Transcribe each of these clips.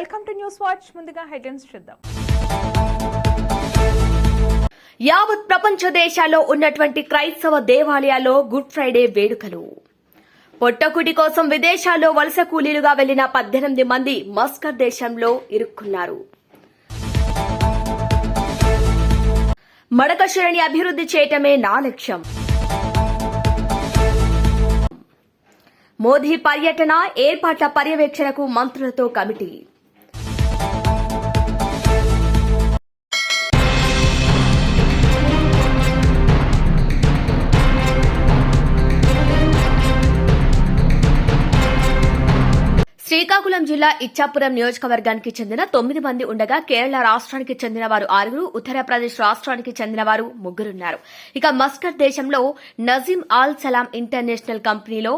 Welcome to news watch. ముందుగా headlines చూద్దాం. యావత్ ప్రపంచ దేశాల్లో ఉన్నటువంటి క్రైస్తవ దేవాలయాల్లో గుడ్ ఫ్రైడే వేడుకలు. పొట్టకుటి కోసం విదేశాల్లో వలస కూలీలుగా వెళ్ళిన పద్దెనిమిది మంది మస్కర్ దేశంలో ఇరుక్కున్నారు. మడకశిరని అభివృద్ధి చేయటమే నా లక్ష్యం. మోదీ పర్యటన ఏర్పాట్ల పర్యవేక్షణకు మంత్రులతో కమిటీ. శ్రీకాకుళం జిల్లా ఇచ్చాపురం నియోజకవర్గానికి చెందిన తొమ్మిది మంది ఉండగా కేరళ రాష్ట్రానికి చెందిన వారు ఆరుగురు ఉత్తరప్రదేశ్ రాష్ట్రానికి చెందిన వారు ముగ్గురున్నారు. ఇక మస్కట్ దేశంలో నజీం ఆల్ సలాం ఇంటర్నేషనల్ కంపెనీలో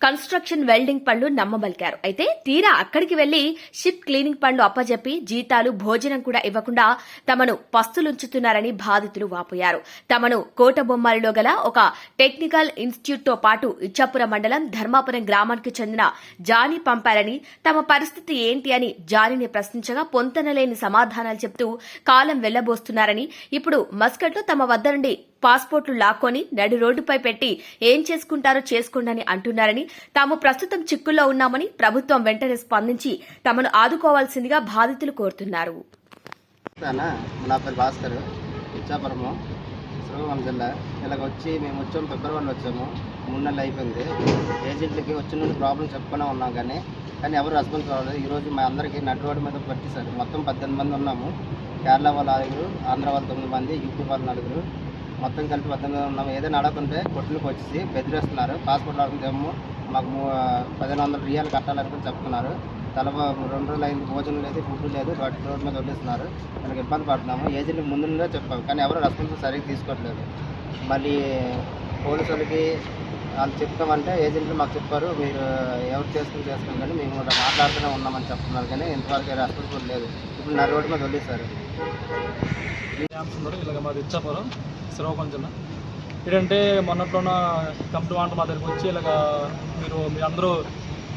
కన్స్ట్రక్షన్ వెల్డింగ్ పనులు నమ్మబలికారు. అయితే తీరా అక్కడికి వెళ్ళి షిప్ క్లీనింగ్ పనులు అప్పజెప్పి జీతాలు భోజనం కూడా ఇవ్వకుండా తమను పస్తులుంచుతున్నారని బాధితులు వాపోయారు. తమను కోటబొమ్మలలో గల ఒక టెక్నికల్ ఇన్స్టిట్యూట్తో పాటు ఇచ్చాపురం మండలం ధర్మాపురం గ్రామానికి చెందిన జానీ పంపారని తమ పరిస్థితి ఏంటి అని జానీని ప్రశ్నించగా పొంతనలేని సమాధానాలు చెప్తూ కాలం వెళ్ళబోస్తున్నారని ఇప్పుడు మస్కట్లో తమ వద్ద నుండి పాస్పోర్ట్లు లాక్కొని నడి రోడ్డుపై పెట్టి ఏం చేసుకుంటారో చేసుకోండని అంటున్నారని తాము ప్రస్తుతం చిక్కుల్లో ఉన్నామని ప్రభుత్వం వెంటనే స్పందించి తమను ఆదుకోవాల్సిందిగా బాధితులు కోరుతున్నారు. నా పేరు భాస్కర్ ఇచ్చాపురము శ్రీకాకుళం జిల్లా. ఇలాగ వచ్చి మేము వచ్చాము ఫిబ్రవరిలో వచ్చాము. మూడు నెలలు అయిపోయింది. ఏజెంట్లకి వచ్చిన నుండి ప్రాబ్లం చెప్పుకునే ఉన్నాం కానీ కానీ ఎవరు రెస్పాన్స్ కావాలి ఈరోజు మా అందరికీ నడు రోడ్డు మీద పట్టేశారు మొత్తం పద్దెనిమిది మంది ఉన్నాము. కేరళ వాళ్ళు ఆరుగురు ఆంధ్ర వాళ్ళు తొమ్మిది మంది యూపీ వాళ్ళు నలుగురు. మొత్తం కలిపి పద్దెనిమిది ఉన్నాం ఉన్నాము ఏదైనా అడగకుంటే కొట్టులకు వచ్చేసి బెదిరేస్తున్నారు. పాస్పోర్ట్ అడుగుతాము మాకు మూ- పదిహేను వందల రియాలు కట్టాలని చెప్తున్నారు. తల రెండు రోజులు అయింది భోజనం లేదు ఫుడ్ లేదు వాటి రోడ్డు మీద వదిలేస్తున్నారు. మనకి ఇబ్బంది పడుతున్నాము. ఏజెంట్కి ముందు చెప్పాము కానీ ఎవరు రెస్పాన్స్ సరిగ్గా తీసుకోవట్లేదు. మళ్ళీ పోలీసులకి వాళ్ళు చెప్తామంటే ఏజెంట్లు మాకు చెప్పారు మీరు ఎవరు చేసుకుని చేసుకుని కానీ మేము మాట్లాడుతూనే ఉన్నామని చెప్తున్నారు. కానీ ఇంతవరకు రెస్పాన్స్ లేదు. ఇప్పుడు నా రోడ్డు మీద వదిలేస్తారు క్యాంప్స్ ఉన్నారు. ఇలాగ మాది ఇచ్చాపురం శ్రీకాకుళం జిల్లా ఏంటంటే మొన్నట్లోన కంపెనీ వాంట మా దగ్గరికి వచ్చి ఇలాగ మీరు మీరు అందరూ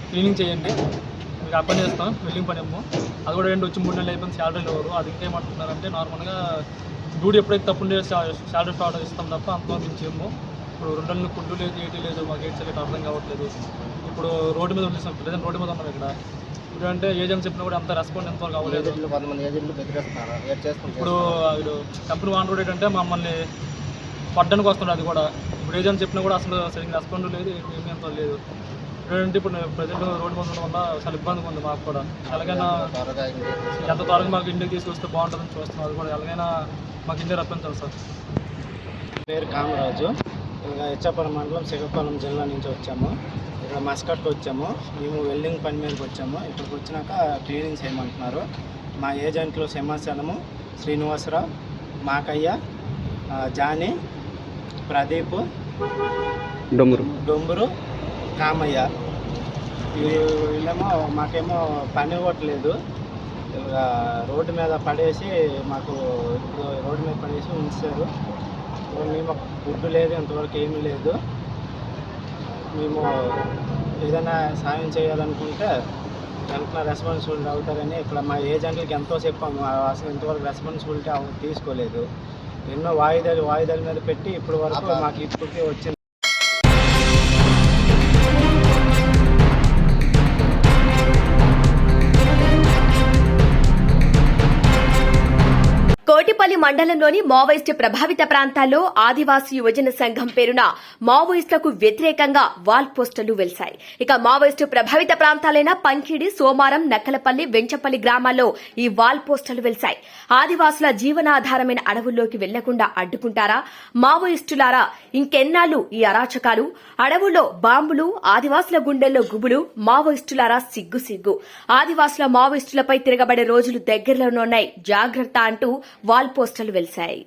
క్లీనింగ్ చేయండి. మీకు అప్పని చేస్తాం వెల్లింగ్ పని ఏమో. అది కూడా ఏంటి వచ్చి మూడు నెలలు అయిపోయింది శాలరీ లేవరు అది ఇంకేమంటున్నారంటే నార్మల్గా డ్యూటీ ఎప్పుడైతే తప్పు శాలరీ స్టార్ట్ ఇస్తాం తప్ప అంత మించేమో ఇప్పుడు రెండు నెలలు ఫుడ్ లేదు ఏటీ లేదు మాకు ఏడ్ అర్థం కావట్లేదు. ఇప్పుడు రోడ్డు మీద వదిలేస్తాం ప్రజెంట్ రోడ్డు మీద ఉన్నాం ఇక్కడ. ఇప్పుడు అంటే ఏజెంట్ చెప్పినా కూడా అంత రెస్పాండ్ ఎంతవరకు అవ్వలేదు. ఏజెంట్లు కొంతమంది ఏజెంట్లు బెదిరిస్తున్నారు. ఏం ఇప్పుడు వీడు కంపెనీ వాంటర్ ఏంటంటే మమ్మల్ని పడ్డానికి వస్తున్నాడు అది కూడా. ఇప్పుడు ఏజెంట్ చెప్పినా కూడా అసలు సరిగ్గా రెస్పాండ్ లేదు ఏమీ అంత లేదు. ఏంటంటే ఇప్పుడు ప్రజెంట్ రోడ్డు మీద ఉండడం వల్ల చాలా ఇబ్బందిగా ఉంది మాకు కూడా. ఎలాగైనా ఎంత త్వరగా మాకు ఇంటికి తీసుకొస్తే బాగుంటుందని చూస్తున్నాం అది కూడా. ఎలాగైనా మాకు ఇంటికి రప్పించాలి సార్. పేరు కామరాజు. ఇంకా ఇచ్చాపురం మండలం శ్రీకాకుళం జిల్లా నుంచి వచ్చాము. ఇక్కడ మస్కట్కి వచ్చాము. మేము వెల్డింగ్ పని మీదకి వచ్చాము. ఇక్కడికి వచ్చినాక క్లీనింగ్ చేయమంటున్నారు. మా ఏజెంట్లు సింహాచలము శ్రీనివాసరావు మాకయ్య జానీ ప్రదీప్ డొమ్మురు డొంబురు కామయ్య. వీళ్ళేమో మాకేమో పని ఇవ్వట్లేదు. రోడ్డు మీద పడేసి మాకు ఇప్పుడు రోడ్డు మీద పడేసి ఉంచారు. మేము ఫుడ్ లేదు ఇంతవరకు ఏమీ లేదు. మేము ఏదైనా సాయం చేయాలనుకుంటే వెంటనే రెస్పాన్సిబిలిటీ అవుతారని ఇక్కడ మా ఏజెంట్లకి ఎంతో చెప్పాము. అసలు ఇంతవరకు రెస్పాన్సిబిలిటీ తీసుకోలేదు. ఎన్నో వాయిదాలు వాయిదాల మీద పెట్టి ఇప్పటి వరకు మాకు ఇప్పటికీ వచ్చింది. మండలంలోని మావోయిస్టు ప్రభావిత ప్రాంతాల్లో ఆదివాసీ యువజన సంఘం పేరున మావోయిస్టులకు వ్యతిరేకంగా వాల్ పోస్టర్లు వెలిశాయి. ఇక మావోయిస్టు ప్రభావిత ప్రాంతాలైన పంకిడి సోమారం నక్కలపల్లి వెంచపల్లి గ్రామాల్లో ఈ వాల్ పోస్టర్లు వెలిశాయి. ఆదివాసుల జీవనాధారమైన అడవుల్లోకి వెళ్ళకుండా అడ్డుకుంటారా? మావోయిస్టులారా ఇంకెన్నాళ్ళు ఈ అరాచకాలు? అడవుల్లో బాంబులు ఆదివాసుల గుండెల్లో గుబులు మావోయిస్టులారా సిగ్గు సిగ్గు. ఆదివాసుల మావోయిస్టులపై తిరగబడే రోజులు దగ్గరలోనున్నాయి జాగ్రత్త అంటూ వాల్ పోస్టర్ పోస్టులు వెలిశాయి.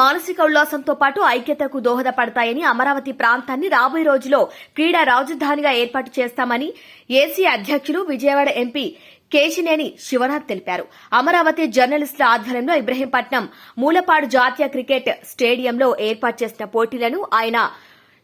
మానసిక ఉల్లాసంతో పాటు ఐక్యతకు దోహదపడతాయని అమరావతి ప్రాంతాన్ని రాబోయే రోజులో క్రీడా రాజధానిగా ఏర్పాటు చేస్తామని ఏసీ అధ్యక్షులు విజయవాడ ఎంపీ కేశినేని శివనాథ్ తెలిపారు. అమరావతి జర్నలిస్టుల ఆధ్వర్యంలో ఇబ్రహీంపట్నం మూలపాడు జాతీయ క్రికెట్ స్టేడియంలో ఏర్పాటు చేసిన పోటీలను ఆయన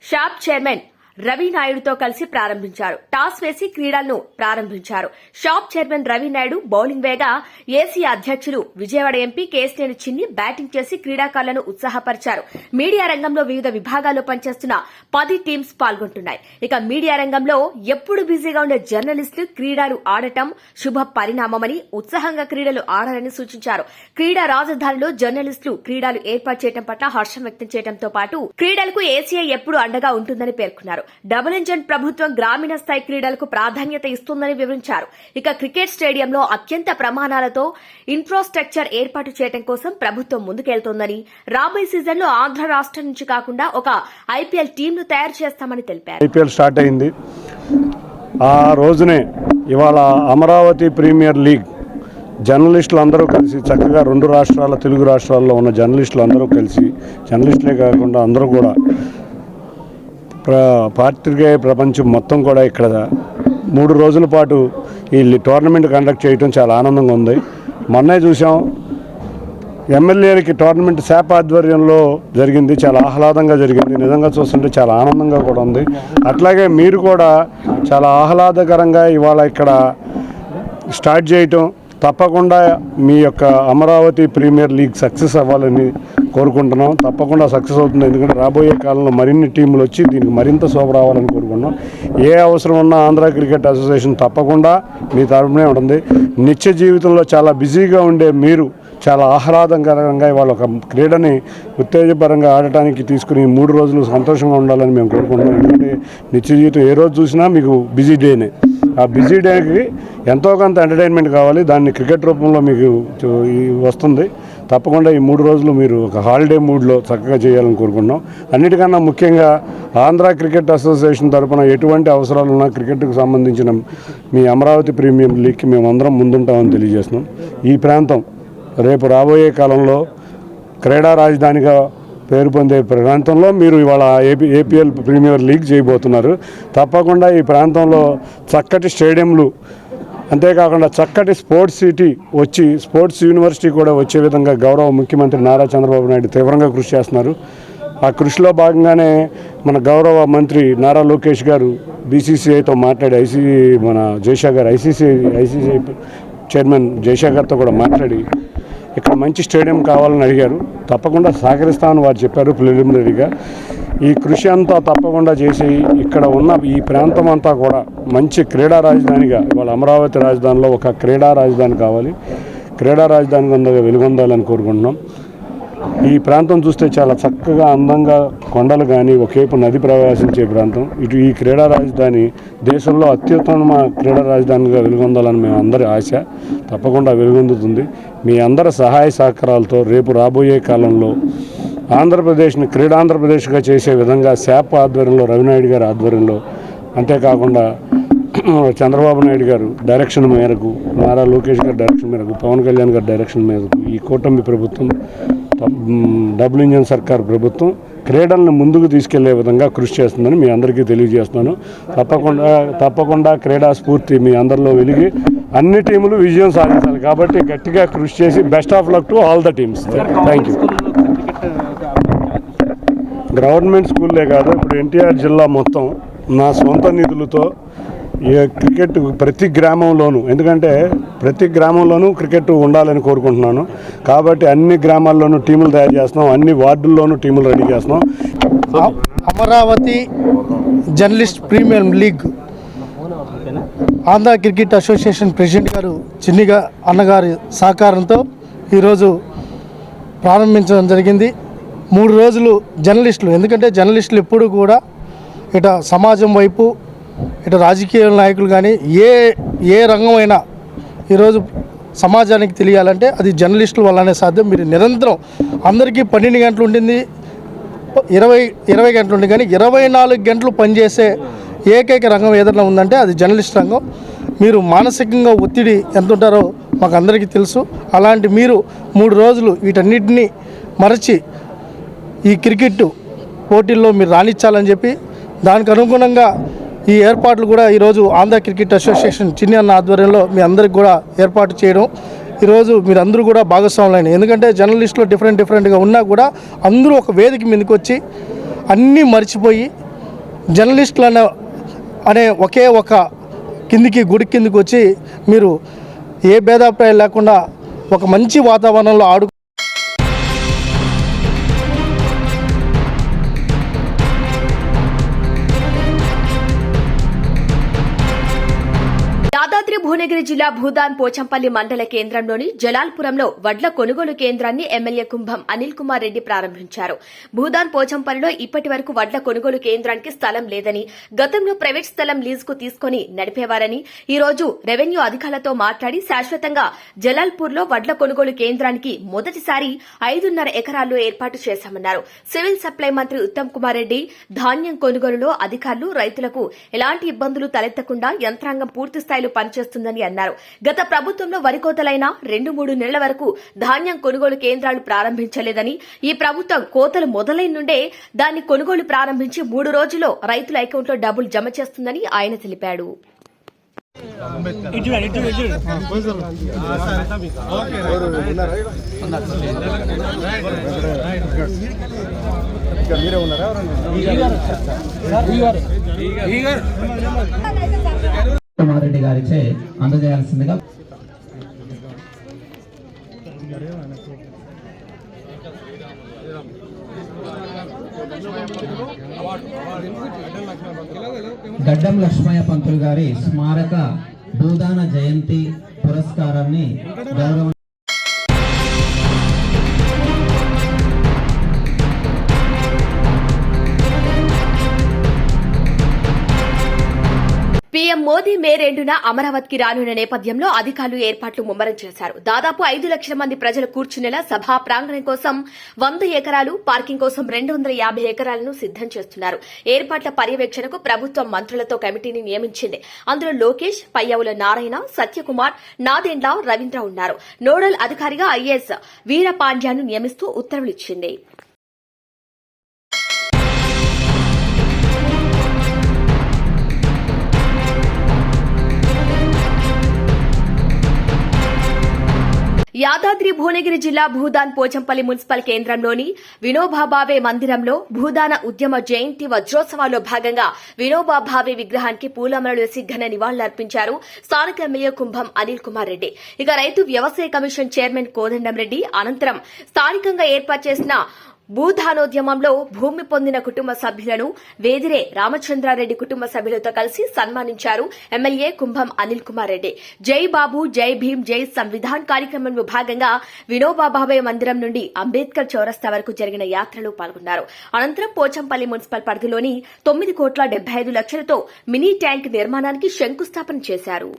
షాప్ చైర్మన్ రవి నాయుడుతో కలిసి ప్రారంభించారు. టాస్ వేసి క్రీడలను ప్రారంభించారు. Shop chairman Ravi Naidu bowling వేగా ఏసీ అధ్యక్షులు విజయవాడ ఎంపీ కేసినేని చిన్ని బ్యాటింగ్ చేసి క్రీడాకారులను ఉత్సాహపరిచారు. మీడియా రంగంలో వివిధ విభాగాల్లో పనిచేస్తున్న పది టీమ్స్ పాల్గొంటున్నాయి. ఇక మీడియా రంగంలో ఎప్పుడు బిజీగా ఉండే జర్నలిస్టులు క్రీడలు ఆడటం శుభ పరిణామమని ఉత్సాహంగా క్రీడలు ఆడాలని సూచించారు. క్రీడా రాజధానిలో జర్నలిస్టులు క్రీడలు ఏర్పాటు చేయడం పట్ల హర్షం వ్యక్తం చేయడంతో పాటు క్రీడలకు ఏసీఐ ఎప్పుడు అండగా ఉంటుందని పేర్కొన్నారు. డబుల్ ఇంజన్ ప్రభుత్వం గ్రామీణ స్థాయి క్రీడలకు ప్రాధాన్యత ఇస్తుందని వివరించారు. ఇక క్రికెట్ స్టేడియంలో అత్యంత ప్రమాణాలతో ఇన్ఫ్రాస్ట్రక్చర్ ఏర్పాటు చేయడం కోసం ప్రభుత్వం ముందుకెళ్తోందని రాబోయే సీజన్లో ఆంధ్ర రాష్ట్రం నుంచి కాకుండా ఒక ఐపీఎల్ టీంను తయారు చేస్తామని తెలిపారు. ఐపీఎల్ స్టార్ట్ అయింది. ఆ రోజునే ఇవాళ అమరావతి ప్రీమియర్ లీగ్ జర్నలిస్టులు అందరూ కలిసి చక్కగా రెండు రాష్ట్రాల తెలుగు రాష్ట్రాల్లో ఉన్న జర్నలిస్టులు అందరూ కలిసి జర్నలిస్టులే కాకుండా అందరూ కూడా ప్ర పాత్రికేయ ప్రపంచం మొత్తం కూడా ఇక్కడ మూడు రోజుల పాటు ఈ టోర్నమెంట్ కండక్ట్ చేయడం చాలా ఆనందంగా ఉంది. మొన్నే చూసాం ఎమ్మెల్యేలకి టోర్నమెంట్ శాప్ ఆధ్వర్యంలో జరిగింది చాలా ఆహ్లాదంగా జరిగింది నిజంగా చూస్తుంటే చాలా ఆనందంగా కూడా ఉంది. అట్లాగే మీరు కూడా చాలా ఆహ్లాదకరంగా ఇవాళ ఇక్కడ స్టార్ట్ చేయటం తప్పకుండా మీ యొక్క అమరావతి ప్రీమియర్ లీగ్ సక్సెస్ అవ్వాలని కోరుకుంటున్నాం. తప్పకుండా సక్సెస్ అవుతుంది. ఎందుకంటే రాబోయే కాలంలో మరిన్ని టీంలు వచ్చి దీనికి మరింత శోభ రావాలని కోరుకుంటున్నాం. ఏ అవసరం ఉన్నా ఆంధ్ర క్రికెట్ అసోసియేషన్ తప్పకుండా మీ తరపునే ఉంటుంది. నిత్య జీవితంలో చాలా బిజీగా ఉండే మీరు చాలా ఆహ్లాదకరంగా ఇవాళ ఒక క్రీడని ఉత్తేజపరంగా ఆడటానికి తీసుకుని మూడు రోజులు సంతోషంగా ఉండాలని మేము కోరుకుంటున్నాం. ఎందుకంటే నిత్య జీవితం ఏ రోజు చూసినా మీకు బిజీ డేనే. ఆ బిజీ డేకి ఎంతో కొంత ఎంటర్టైన్మెంట్ కావాలి. దాన్ని క్రికెట్ రూపంలో మీకు వస్తుంది. తప్పకుండా ఈ మూడు రోజులు మీరు ఒక హాలిడే మూడ్లో చక్కగా చేయాలని కోరుకుంటున్నాం. అన్నిటికన్నా ముఖ్యంగా ఆంధ్ర క్రికెట్ అసోసియేషన్ తరఫున ఎటువంటి అవసరాలు ఉన్నా క్రికెట్కు సంబంధించిన మీ అమరావతి ప్రీమియం లీగ్కి మేము అందరం ముందుంటామని తెలియజేస్తున్నాం. ఈ ప్రాంతం రేపు రాబోయే కాలంలో క్రీడా రాజధానిగా పేరు పొందే ప్రాంతంలో మీరు ఇవాళ ఏపీ ఏపీఎల్ ప్రీమియర్ లీగ్ చేయబోతున్నారు. తప్పకుండా ఈ ప్రాంతంలో చక్కటి స్టేడియంలు అంతేకాకుండా చక్కటి స్పోర్ట్స్ సిటీ వచ్చి స్పోర్ట్స్ యూనివర్సిటీ కూడా వచ్చే విధంగా గౌరవ ముఖ్యమంత్రి నారా చంద్రబాబు నాయుడు తీవ్రంగా కృషి చేస్తున్నారు. ఆ కృషిలో భాగంగానే మన గౌరవ మంత్రి నారా లోకేష్ గారు బీసీసీఐతో మాట్లాడి ఐసీ మన జైషా గారు ఐసీసీ ఐసీసీ చైర్మన్ జైషా గారితో కూడా మాట్లాడి ఇక్కడ మంచి స్టేడియం కావాలని అడిగారు. తప్పకుండా సహకరిస్తామని వారు చెప్పారు ప్రిలిమినరీగా. ఈ కృషి అంతా తప్పకుండా చేసి ఇక్కడ ఉన్న ఈ ప్రాంతం అంతా కూడా మంచి క్రీడా రాజధానిగా వాళ్ళ అమరావతి రాజధానిలో ఒక క్రీడా రాజధాని కావాలి. క్రీడా రాజధాని వెలుగొందాలని కోరుకుంటున్నాం. ఈ ప్రాంతం చూస్తే చాలా చక్కగా అందంగా కొండలు కానీ ఒకేపు నది ప్రవేశించే ప్రాంతం. ఇటు ఈ క్రీడా రాజధాని దేశంలో అత్యుత్తమ క్రీడా రాజధానిగా వెలుగొందాలని మేము అందరి ఆశ. తప్పకుండా వెలుగొందుతుంది. మీ అందరి సహాయ సహకారాలతో రేపు రాబోయే కాలంలో ఆంధ్రప్రదేశ్ని క్రీడాంధ్రప్రదేశ్గా చేసే విధంగా శాప్ ఆధ్వర్యంలో రవినాయుడు గారి ఆధ్వర్యంలో అంతేకాకుండా చంద్రబాబు నాయుడు గారు డైరెక్షన్ మేరకు నారా లోకేష్ గారి డైరెక్షన్ మేరకు పవన్ కళ్యాణ్ గారి డైరెక్షన్ మేరకు ఈ కూటమి ప్రభుత్వం డబుల్ ఇంజన్ సర్కార్ ప్రభుత్వం క్రీడలను ముందుకు తీసుకెళ్ళే విధంగా కృషి చేస్తుందని మీ అందరికీ తెలియజేస్తున్నాను. తప్పకుండా తప్పకుండా క్రీడా స్ఫూర్తి మీ అందరిలో వెలిగి అన్ని టీములు విజయం సాధించాలి కాబట్టి గట్టిగా కృషి చేసి best of luck to all the teams. Thank you. Government స్కూల్లే కాదు ఇప్పుడు ఎన్టీఆర్ జిల్లా మొత్తం నా సొంత నిధులతో క్రికెట్ ప్రతి గ్రామంలోనూ ఎందుకంటే ప్రతి గ్రామంలోనూ క్రికెట్ ఉండాలని కోరుకుంటున్నాను. కాబట్టి అన్ని గ్రామాల్లోనూ టీములు తయారు చేస్తున్నాం అన్ని వార్డుల్లోనూ టీములు రెడీ చేస్తున్నాం. Amaravati journalist premium league Andhra cricket association president గారు చిన్నిగా అన్నగారి సహకారంతో ఈరోజు ప్రారంభించడం జరిగింది. మూడు రోజులు జర్నలిస్టులు ఎందుకంటే జర్నలిస్టులు ఎప్పుడు కూడా ఇట సమాజం వైపు ఇటు రాజకీయ నాయకులు కానీ ఏ ఏ రంగమైనా ఈరోజు సమాజానికి తెలియాలంటే అది జర్నలిస్టుల వల్లనే సాధ్యం. మీరు నిరంతరం అందరికీ పన్నెండు గంటలు ఉండింది ఇరవై ఇరవై గంటలు ఉండి కానీ ఇరవై నాలుగు గంటలు పనిచేసే ఏకైక రంగం ఏదైనా ఉందంటే అది జర్నలిస్ట్ రంగం. మీరు మానసికంగా ఒత్తిడి ఎంత ఉంటారో మాకు అందరికీ తెలుసు. అలాంటి మీరు మూడు రోజులు వీటన్నిటిని మరచి ఈ క్రికెట్ పోటీల్లో మీరు రాణించాలని చెప్పి దానికి అనుగుణంగా ఈ ఏర్పాట్లు కూడా ఈరోజు ఆంధ్ర క్రికెట్ అసోసియేషన్ చిన్ని అన్న ఆధ్వర్యంలో మీ అందరికి కూడా ఏర్పాటు చేయడం. ఈరోజు మీరు అందరూ కూడా భాగస్వాములైన ఎందుకంటే జర్నలిస్టులు డిఫరెంట్ డిఫరెంట్గా ఉన్నా కూడా అందరూ ఒక వేదిక మీదకి వచ్చి అన్నీ మర్చిపోయి జర్నలిస్టులు అనే అనే ఒకే ఒక కిందికి గుడి కిందికి వచ్చి మీరు ఏ భేదాభిప్రాయం లేకుండా ఒక మంచి వాతావరణంలో ఆడు యాదాద్రి జిల్లా భూదాన్ పోచంపల్లి మండల కేంద్రంలోని జలాల్పురంలో వడ్ల కొనుగోలు కేంద్రాన్ని ఎమ్మెల్యే కుంభం అనిల్ కుమార్ రెడ్డి ప్రారంభించారు. భూదాన్ పోచంపల్లిలో ఇప్పటి వరకు వడ్ల కొనుగోలు కేంద్రానికి స్థలం లేదని గతంలో ప్రైవేట్ స్థలం లీజుకు తీసుకుని నడిపేవారని ఈ రోజు రెవెన్యూ అధికారులతో మాట్లాడి శాశ్వతంగా జలాల్పూర్లో వడ్ల కొనుగోలు కేంద్రానికి మొదటిసారి ఐదున్నర ఎకరాల్లో ఏర్పాటు చేశామన్నారు. సివిల్ సప్లై మంత్రి ఉత్తమ్ కుమార్ రెడ్డి ధాన్యం కొనుగోలులో అధికారులు రైతులకు ఎలాంటి ఇబ్బందులు తలెత్తకుండా యంత్రాంగం పూర్తి స్థాయిలో పనిచేస్తుందని అన్నారు. గత ప్రభుత్వంలో వరి కోతలైన రెండు మూడు నెలల వరకు ధాన్యం కొనుగోలు కేంద్రాలు ప్రారంభించలేదని ఈ ప్రభుత్వం కోతలు మొదలైన నుండే దాన్ని కొనుగోలు ప్రారంభించి మూడు రోజుల్లో రైతుల అకౌంట్లో డబ్బులు జమ చేస్తుందని ఆయన తెలిపాడు. కుమారెడ్డి గారిచే అందజేయాల్సిందిగా గడ్డం లక్ష్మయ్య పంతులు గారి స్మారక భూదాన జయంతి పురస్కారాన్ని గౌరవ పీఎం మే రెండున అమరావతికి రానున్న నేపథ్యంలో అధికారులు ఏర్పాట్లు ముమ్మరం చేశారు. దాదాపు ఐదు లక్షల మంది ప్రజలు కూర్చునేలా సభా ప్రాంగణం కోసం వంద ఎకరాలు పార్కింగ్ కోసం రెండు వందల యాభై ఎకరాలను సిద్దం చేస్తున్నారు. ఏర్పాట్ల పర్యవేక్షణకు ప్రభుత్వం మంత్రులతో కమిటీని నియమించింది. అందులో లోకేష్ పయ్యవుల నారాయణ సత్యకుమార్ నాదెండ్ల రవీంద్ర ఉన్నారు. నోడల్ అధికారిగా ఐఏఎస్ వీరపాండ్యాను నియమిస్తూ ఉత్తర్వులు యాదాద్రి భువనగిరి జిల్లా భూదాన్ పోచంపల్లి మున్సిపల్ కేంద్రంలోని వినోబా భావే మందిరంలో భూదాన ఉద్యమ జయంతి వజ్రోత్సవాల్లో భాగంగా వినోబా భావే విగ్రహానికి పూలమరలు వేసి ఘన నివాళులర్పించారు స్థానిక ఎమ్మెల్యే కుంభం అనిల్ కుమార్ రెడ్డి. ఇక రైతు వ్యవసాయ కమిషన్ చైర్మన్ కోదండం రెడ్డి అనంతరం స్థానికంగా ఏర్పాటు చేసిన భూదానోద్యమంలో భూమి పొందిన కుటుంబ సభ్యులను వేదిరే రామచంద్రారెడ్డి కుటుంబ సభ్యులతో కలిసి సన్మానించారు ఎమ్మెల్యే కుంభం అనిల్ కుమార్ రెడ్డి. జై బాబు జై భీమ్ జై సంవిధాన్ కార్యక్రమంలో భాగంగా వినోబా మందిరం నుండి అంబేద్కర్ చౌరస్తా వరకు జరిగిన యాత్రలో పాల్గొన్నారు. అనంతరం పోచంపల్లి మున్సిపల్ పరిధిలోని తొమ్మిది కోట్ల డెబ్బై ఐదు లక్షలతో మినీ ట్యాంక్ నిర్మాణానికి శంకుస్థాపన చేశారు.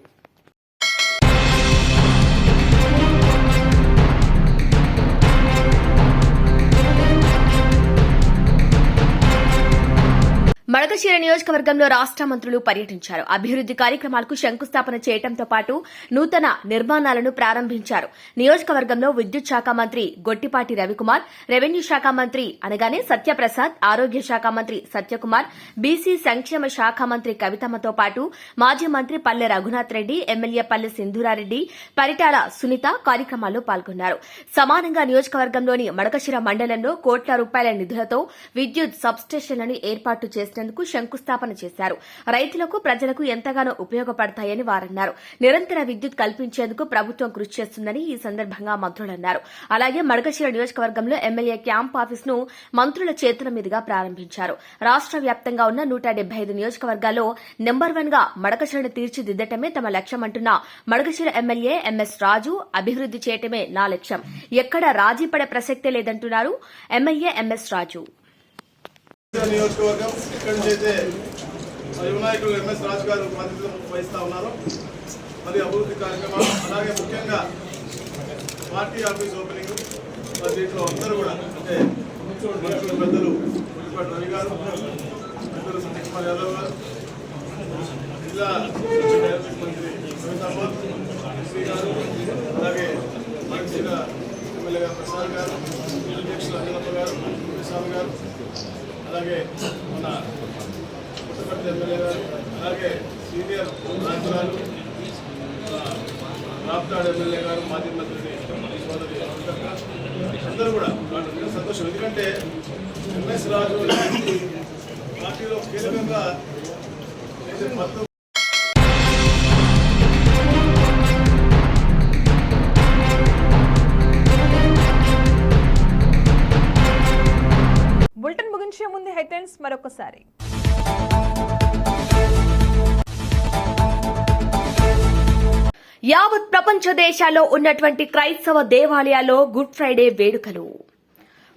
మడకశిర నియోజకవర్గంలో రాష్ట మంత్రులు పర్యటించారు. అభివృద్ది కార్యక్రమాలకు శంకుస్థాపన చేయడంతో పాటు నూతన నిర్మాణాలను ప్రారంభించారు. నియోజకవర్గంలో విద్యుత్ శాఖ మంత్రి గొట్టిపాటి రవికుమార్ రెవెన్యూ శాఖ మంత్రి అనగానే సత్యప్రసాద్ ఆరోగ్య శాఖ మంత్రి సత్యకుమార్ బీసీ సంక్షేమ శాఖ మంత్రి కవితమ్మతో పాటు మాజీ మంత్రి పల్లె రఘునాథ్ రెడ్డి ఎమ్మెల్యే పల్లె సింధూరారెడ్డి పరిటాల సునీత కార్యక్రమాల్లో పాల్గొన్నారు. సమానంగా నియోజకవర్గంలోని మడకశిర మండలంలో కోట్ల రూపాయల నిధులతో విద్యుత్ సబ్స్టేషన్లను ఏర్పాటు చేసిన చేసేందుకు శంకుస్థాపన చేశారు. రైతులకు ప్రజలకు ఎంతగానో ఉపయోగపడతాయని వారన్నారు. నిరంతర విద్యుత్ కల్పించేందుకు ప్రభుత్వం కృషి చేస్తుందని ఈ సందర్భంగా మంత్రులన్నారు అలాగే మడకశిర నియోజకవర్గంలో ఎమ్మెల్యే క్యాంప్ ఆఫీస్ను మంత్రుల చేతుల మీదుగా ప్రారంభించారు. రాష్ట వ్యాప్తంగా ఉన్న నూట డెబ్బై ఐదు నియోజకవర్గాల్లో నెంబర్ వన్గా మడకశిరను తీర్చిదిద్దటమే తమ లక్ష్యమంటున్న మడకశిర ఎమ్మెల్యే ఎంఎస్ రాజు అభివృద్ది చేయటమే నా లక్ష్యం. ఎక్కడ రాజీ పడే ప్రసక్తే లేదంటున్నారు ఎమ్మెల్యే ఎంఎస్ రాజు. నియోజకవర్గం ఇక్కడ నుంచి అయితే మరి వినాయకుడు ఎంఎస్ రాజు గారు బాధ్యత వహిస్తూ ఉన్నారు. మరి అభివృద్ధి కార్యక్రమాలు అలాగే ముఖ్యంగా పార్టీ ఆఫీస్ ఓపెనింగ్ మరి దీంట్లో అందరూ కూడా అంటే మనుషులు పెద్దలు మున్సిపల్ రవి గారు పెద్దలు సత్యకుమార్ యాదవ్ గారు జిల్లా మంత్రి కవితమ్మ శ్రీ గారు అలాగే మంచిగా ఎమ్మెల్యే గారు ప్రసాద్ గారు అధ్యక్షులు అంజనప్ప గారు విశాల్ గారు అలాగే మన పుట్టపర్తి ఎమ్మెల్యే గారు అలాగే సీనియర్ నాయకురాలు రాప్తాడు ఎమ్మెల్యే గారు మాజీ మంత్రి సోదరి అందరూ కూడా సంతోషం. ఎందుకంటే ఎంఎస్ రాజు పార్టీలో కీలకంగా హెడ్లైన్స్ మరొకసారి. యావత్ ప్రపంచ దేశాల్లో ఉన్నటువంటి క్రైస్తవ దేవాలయాల్లో గుడ్ ఫ్రైడే వేడుకలు.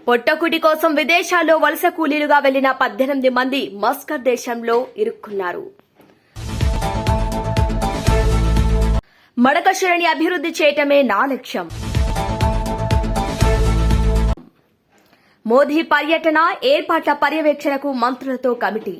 పొట్టకుటి కోసం విదేశాల్లో వలస కూలీలుగా వెళ్ళిన పద్దెనిమిది మంది మస్కర్ దేశంలో ఇరుక్కున్నారు. మడకశిరని అభివృద్ధి చేయటమే నా లక్ష్యం. మోదీ పర్యటన ఏర్పాట్ల పర్యవేక్షణకు మంత్రులతో కమిటీ.